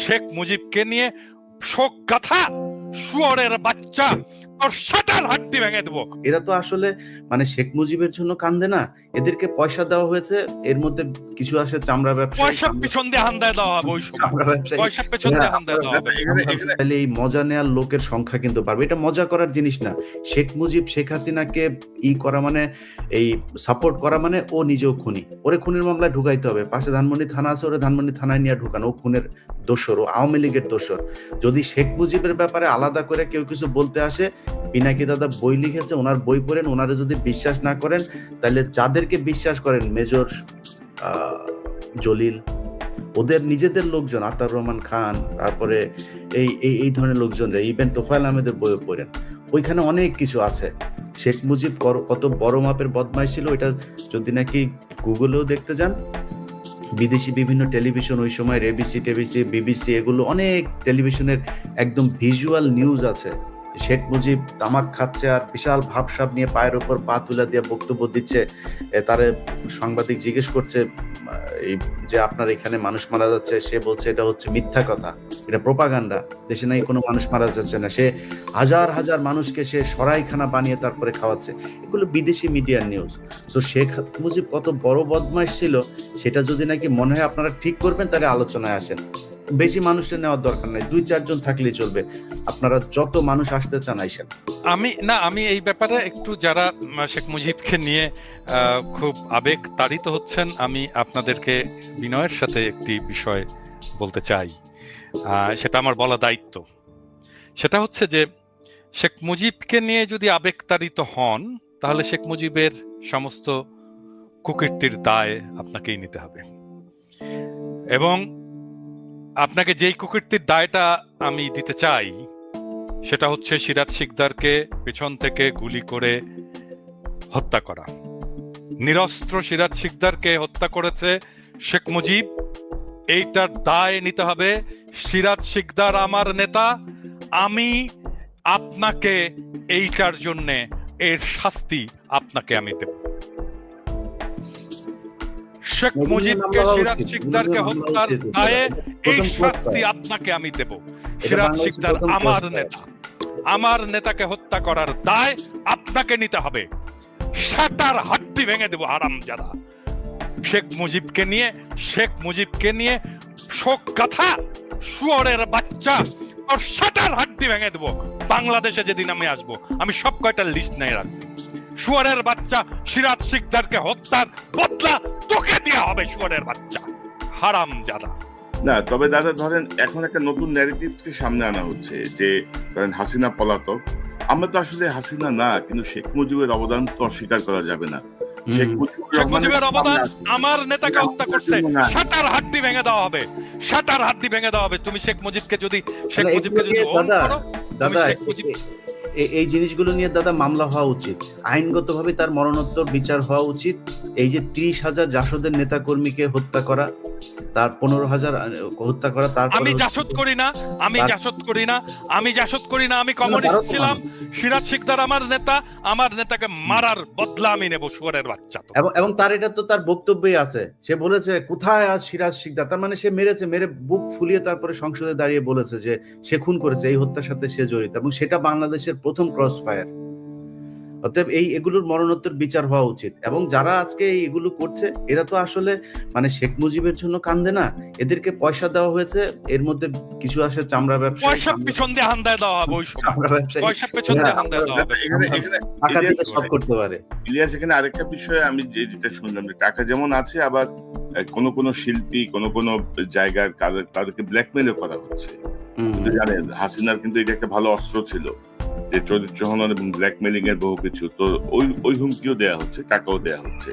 শেখ মুজিবকে নিয়ে শোক গাথা শুয়রের বাচ্চা তোর সাটার হাড্ডি ভেঙে দেবো। এরা তো আসলে মানে শেখ মুজিবের জন্য কান্দে না এদেরকে পয়সা দেওয়া হয়েছে এর মধ্যে কিছু আসে চামড়া ব্যবসায়ী। পয়সা পিছন দিয়ে হান্দায় দেওয়া হবে ওই সময়। চামড়া ব্যবসায়ী। পয়সা পেছন দিয়ে হান্দায় দেওয়া হবে। এখানে এখানে। তাহলে এই মজা নেওয়ার লোকের সংখ্যা কিন্তু বাড়বে। এটা মজা করার জিনিস না। শেখ মুজিব শেখ হাসিনাকে ই করা মানে এই সাপোর্ট করা মানে ও নিজেও খুনি। ওরে খুনের মামলায় ঢুকাইতে হবে। পাশে ধানমন্ডি থানা আছে ওরে ধানমন্ডি থানায় নিয়ে ঢুকানো। ও খুনের দোষর ও আওয়ামী লীগের দোষর। যদি শেখ মুজিবের ব্যাপারে আলাদা করে কেউ কিছু বলতে আসে পিনাকি দাদা বই লিখেছে, ওনার বই পড়েন, ওনারা যদি বিশ্বাস না করেন, তাহলে যাদেরকে বিশ্বাস করেন, মেজর জলিল, ওদের নিজেদের লোকজন আতার রহমান খান, তারপরে এই এই এই ধরনের লোকজনরা, ইভেন তোফায়েল আহমেদের বইও পড়েন। ওইখানে অনেক কিছু আছে। শেখ মুজিব কত বড় মাপের বদমাইশ ছিল এটা যদি নাকি গুগলেও দেখতে যান। বিদেশি বিভিন্ন টেলিভিশন ওই সময় এবিসি টেবিসি, বিবিসি, এগুলো অনেক টেলিভিশনের একদম ভিজুয়াল নিউজ আছে। শেখ মুজিব তামাক খাচ্ছে আর বিশাল ভাবসাব নিয়ে পায়ের ওপর পা তুলে দিয়ে বক্তব্য দিচ্ছে। তারে সাংবাদিক জিজ্ঞেস করছে এই যে আপনার এখানে মানুষ মারা যাচ্ছে, সে বলছে এটা হচ্ছে মিথ্যা কথা, এটা প্রোপাগান্ডা, দেশে নাকি কোনো মানুষ মারা যাচ্ছে না, সে হাজার হাজার মানুষকে সে সরাইখানা বানিয়ে তারপরে খাওয়াচ্ছে। এগুলো বিদেশি মিডিয়ার নিউজ। তো শেখ মুজিব কত বড় বদমাইশ ছিল, সেটা যদি নাকি মনে হয় আপনারা ঠিক করবেন, তাহলে আলোচনায় আসেন। বেশি মানুষের নেওয়ার দরকার নাই। দুই, চারজন থাকলেই চলবে। আপনারা যত মানুষ আসতে চান, আইসেন। আমি, না, আমি এই ব্যাপারে একটু যারা শেখ মুজিবকে নিয়ে খুব আবেগ তাড়িত হচ্ছেন, আমি আপনাদেরকে বিনয়ের সাথে একটি বিষয় বলতে চাই। সেটা আমার বলা দায়িত্ব। সেটা হচ্ছে যে, শেখ মুজিবকে নিয়ে যদি আবেগ তাড়িত হন, তাহলে শেখ মুজিবের সমস্ত কুকীর্তির দায় আপনাকেই নিতে হবে। এবং আপনাকে যেই কুকীর্তির দায়টা আমি দিতে চাই, সেটা হচ্ছে সিরাজ শিকদারকে পেছন থেকে গুলি করে হত্যা করা। নিরস্ত্র সিরাজ শিকদারকে হত্যা করেছে শেখ মুজিব। এইটার দায় নিতে হবে সিরাজ শিকদার আমার নেতা। আমি আপনাকে এইটার জন্যে এর শাস্তি আপনাকে আমি দেব। শেখ মুজিবকে সিরাজ শিকদারকে হত্যার। দায়ে এই শাস্তি আপনাকে আমি দেব। সিরাজ শিকদার আমার নেতা। আমার নেতাকে হত্যা করার দায় আপনাকে নিতে হবে। সাতার হাড্ডি ভেঙে দেবো আরাম যারা শেখ মুজিবকে নিয়ে শেখ মুজিবকে নিয়ে শোক গাথা শুয়ারের বাচ্চা সাতার হাড্ডি ভেঙে দেবো। বাংলাদেশে যেদিন আমি আসব আমি সব কয়টা লিস্ট নিয়ে রাখছি। শুয়ারের বাচ্চা সিরাজ শিকদারকে হত্যার বদলা তোকে দেওয়া হবে শুয়ারের বাচ্চা। হারাম যারা না তবে দাদা ধরেন এখন একটা নতুন ন্যারেটিভকে সামনে আনা হচ্ছে যে ধরেন হাসিনা পলাতক। আমরা তো আসলে হাসিনা না কিন্তু শেখ মুজিবের অবদান তো অস্বীকার করা যাবে না। শেখ মুজিবুর শেখ রহমানের মুজিবের অবদান আমার নেতাকে হত্যা করছে জন্য না। সাতার হাড্ডি ভেঙে দেওয়া হবে সাতার হাড্ডি ভেঙে দেওয়া হবে। তুমি শেখ মুজিবকে যদি শেখ মুজিবকে যদি দাদা, এই জিনিসগুলো নিয়ে দাদা মামলা হওয়া উচিত। আইনগতভাবে তার মরণোত্তর বিচার হওয়া উচিত। এই যে ত্রিশ হাজার জাসদের নেতাকর্মীকে হত্যা করা তার পনেরো হাজার হত্যা করা তারপরে আমি জাসদ করি না আমি জাসদ করি না আমি জাসদ করি না আমি কমিউনিস্ট ছিলাম। সিরাজ শিকদার আমার নেতা আমার নেতাকে মারার বদলা আমি নেব শুয়ারের বাচ্চা তো। এবং এবং তার এটা তো তার বক্তব্যই আছে। সে বলেছে কোথায় আজ সিরাজ শিকদার? তার মানে সে মেরেছে মেরে বুক ফুলিয়ে তারপরে সংসদে দাঁড়িয়ে বলেছে যে সে খুন করেছে এই হত্যার সাথে সে জড়িত। এবং সেটা বাংলাদেশের প্রথম ক্রস ফায়ার অতএব এই এগুলোর মরণোত্তর বিচার হওয়া উচিত। এবং যারা আজকে এগুলো করছে এরা তো আসলে মানে শেখ মুজিবের জন্য কান্দে না। এদেরকে পয়সা দেওয়া হয়েছে এর মধ্যে কিছু আসে চামড়া ব্যবসায়ী পয়সা পিছন দিয়ে হান্দায় দেওয়া হবে চামড়া ব্যবসায়ী। পয়সা পেছন দিয়ে হান্দায় দেওয়া হবে। এখানে এখানে টাকা দিলে সব করতে পারে। ইলিয়াস এখানে আরেকটা বিষয়ে আমি যে- যেটা শুনলাম যে টাকা যেমন আছে আবার কোনো কোনো শিল্পী কোনো কোনো জায়গার তাদেরকে ব্ল্যাকমেলও করা হচ্ছে। জানেন হাসিনার কিন্তু এটা একটা ভালো অস্ত্র ছিল। যে চরিত্র হনন এবং ব্ল্যাকমেলিং এর বহু কিছু তো ওই ওই হুমকিও দেয়া হচ্ছে টাকাও দেয়া হচ্ছে।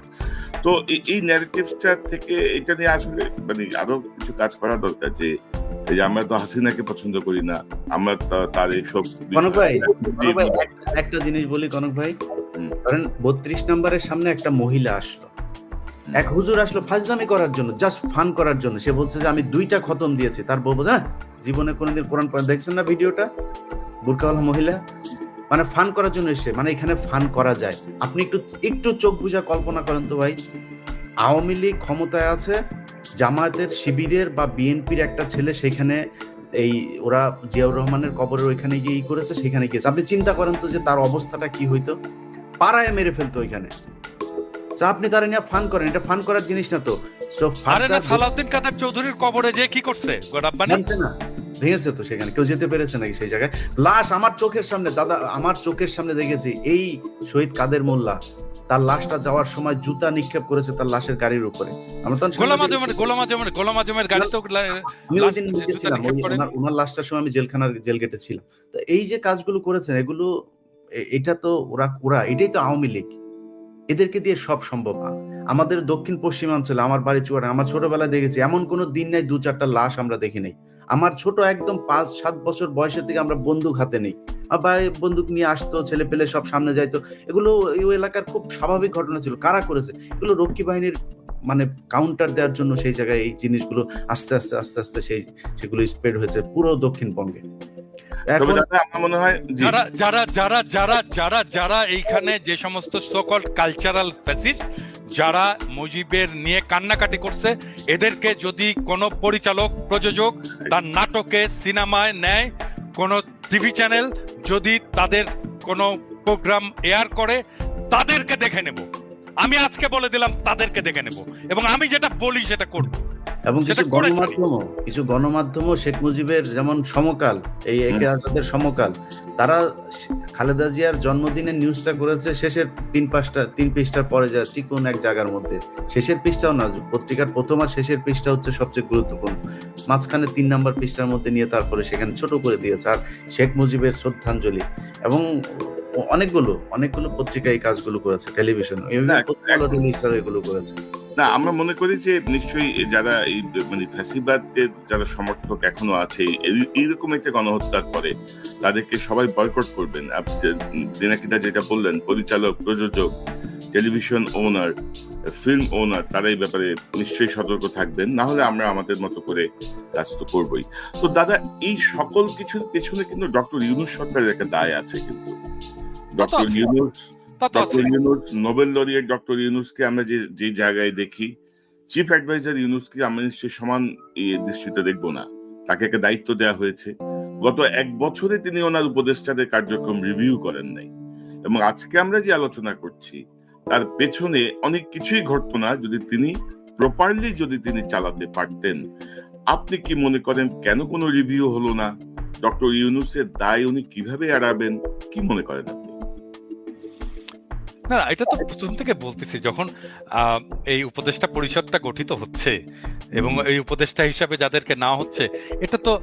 তো এই- ন্যারেটিভসটা থেকে এটা নিয়ে আসলে মানে আরও কিছু কাজ করা দরকার যে যে আমরা তো হাসিনাকে পছন্দ করি না আমরা তার এইসব কনক ভাই একটা জিনিস বলি কনক ভাই। ধরেন বত্রিশ নম্বরের সামনে একটা মহিলা আসলো। এক হুজুর আসলো ফাজলামি করার জন্য জাস্ট ফান করার জন্য। সে বলছে যে আমি দুইটা খতম দিয়েছি। তার বলব হ্যাঁ জীবনে কোনোদিন কোরআন দেখছেন না ভিডিওটা? বুরকাওয়ালা মহিলা মানে ফান করার জন্য এসে মানে এখানে ফান করা যায়। আপনি একটু একটু চোখ বুঝা কল্পনা করেন তো ভাই। আওয়ামী লীগ ক্ষমতায় আছে জামায়াতের শিবিরের বা বিএনপির একটা ছেলে সেখানে এই ওরা জিয়াউর রহমানের কবরের ওইখানে গিয়ে ই করেছে সেখানে গিয়েছে। আপনি চিন্তা করেন তো যে তার অবস্থাটা কি হইতো? পাড়ায় মেরে ফেলতো ওইখানে। আপনি তারা নিয়ে ফান করেন এটা ফান করার জিনিস না তো। So, আরে সালাউদ্দিন কাদের চৌধুরীর কবরে যে কি করছে? গোডাব্বানি না। ভেঙেছে তো সেখানে কেউ যেতে পেরেছে নাকি সেই জায়গায়? লাশ আমার চোখের সামনে দাদা আমার চোখের সামনে দেখেছি এই শহীদ কাদের মোল্লা তার লাশটা যাওয়ার সময় জুতা নিক্ষেপ করেছে তার লাশের গাড়ির উপরে। আমরা তখন গোলাম আজমের গোলাম আজমের গোলাম আজমের গাড়ি তো আমি ওই দিন নিজে ছিলাম নিক্ষেপ ওই করেনি। ওনার লাশটার সময় আমি জেলখানার জেল গেটে ছিলাম। তো এই যে কাজগুলো করেছেন এগুলো এটা তো ওরা ওরা এটাই তো আওয়ামী লীগ। এদেরকে দিয়ে সব সম্ভব আমাদের দক্ষিণ পশ্চিমাঞ্চলে আমার বাড়ি চুয়াডা আমার ছোটবেলায় দেখেছি এমন কোনো দিন নাই দু চারটা লাশ আমরা দেখি নাই। আমার ছোট একদম পাঁচ, সাত বছর বয়সের থেকে আমরা বন্দুক হাতে নেই। আবার বন্দুক নিয়ে আসতো, ছেলে পেলে সব সামনে যাইতো। এগুলো ওই এলাকার খুব স্বাভাবিক ঘটনা ছিল। কারা করেছে? এগুলো রক্ষী বাহিনীর মানে কাউন্টার দেওয়ার জন্য সেই জায়গায় এই জিনিসগুলো আস্তে আস্তে আস্তে আস্তে সেই, সেগুলো স্প্রেড হয়েছে পুরো দক্ষিণবঙ্গে। এখন আমার মনে হয় যারা যারা যারা যারা যারা যারা এইখানে যে সমস্ত সকল কালচারাল ফ্যাসিস্ট যারা মুজিবের নিয়ে কান্নাকাটি করছে এদেরকে যদি কোনো পরিচালক প্রযোজক তার নাটকে সিনেমায় নেয় কোনো টিভি চ্যানেল যদি তাদের কোনো প্রোগ্রাম এয়ার করে তাদেরকে দেখে নেব। আমি আজকে বলে দিলাম তাদেরকে দেখে নেব। এবং আমি যেটা বলি সেটা করব। এবং কিছু। গণমাধ্যমও কিছু গণমাধ্যমও শেখ মুজিবের যেমন সমকাল এই একে আজাদের সমকাল তারা খালেদা জিয়ার জন্মদিনের নিউজটা করেছে শেষের তিন পাঁচটা তিন পৃষ্ঠার পরে যাচ্ছি কোন এক জায়গার মধ্যে। শেষের পৃষ্ঠাও না পত্রিকার প্রথম আর শেষের পৃষ্ঠা হচ্ছে সবচেয়ে গুরুত্বপূর্ণ। মাঝখানে তিন নাম্বার পৃষ্ঠার মধ্যে নিয়ে তারপরে সেখানে ছোট করে দিয়েছে আর শেখ মুজিবের শ্রদ্ধাঞ্জলি। এবং অনেকগুলো অনেকগুলো পত্রিকা এই কাজগুলো করেছে টেলিভিশন এগুলো করেছে। না আমরা মনে করি যে নিশ্চয়ই যারা এই মানে ফ্যাসিবাদের যারা সমর্থক এখনও আছে এইরকম একটা গণহত্যা করে তাদেরকে সবাই বয়কট করবেন। দিনাকিদা যেটা বললেন পরিচালক প্রযোজক টেলিভিশন ওনার ফিল্ম ওনার তারা এই ব্যাপারে নিশ্চয়ই সতর্ক থাকবেন। না হলে আমরা আমাদের মতো করে কাজ তো করবোই। তো দাদা এই সকল কিছুর পেছনে কিন্তু ডক্টর ইউনুস সরকারের একটা দায় আছে কিন্তু। ডক্টর। ইউনুস তা তো ইউনুস নোবেল লরিয়েট ডক্টর ইউনুসকে আমরা যে যে জায়গায় দেখি চিফ অ্যাডভাইজার ইউনুসকে আমরা নিশ্চয়ই সমান দৃষ্টিতে দেখব না। তাকে একটা দায়িত্ব দেওয়া হয়েছে। গত এক বছরে তিনি ওনার উপদেষ্টাদের কার্যক্রম রিভিউ করেন নাই। এবং আজকে আমরা যে আলোচনা করছি তার পেছনে অনেক কিছুই ঘটতো না যদি তিনি প্রপারলি যদি তিনি চালাতে পারতেন। আপনি কি মনে করেন কেন কোনো রিভিউ হলো না? ডক্টর ইউনুসের দায় উনি কীভাবে এড়াবেন? কি মনে করেন আপনি? না এটা তো প্রথম থেকে বলতেছি, যখন এই উপদেষ্টা পরিষদটা গঠিত হচ্ছে এবং এই উপদেষ্টা হিসাবে যাদেরকে না হচ্ছে, এটা তো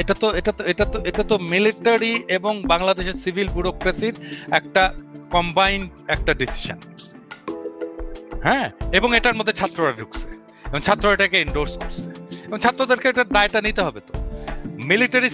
এটা তো এটা তো এটা তো এটা তো মিলিটারি এবং বাংলাদেশের সিভিল ব্যুরোক্রেসির একটা কম্বাইন্ড একটা ডিসিশন হ্যাঁ? এবং এটার মধ্যে ছাত্ররা ঢুকছে, এবং ছাত্ররা এটাকে এন্ডোর্স করছে, এবং ছাত্রদেরকে এটার দায়টা নিতে হবে তো। মিলিটারি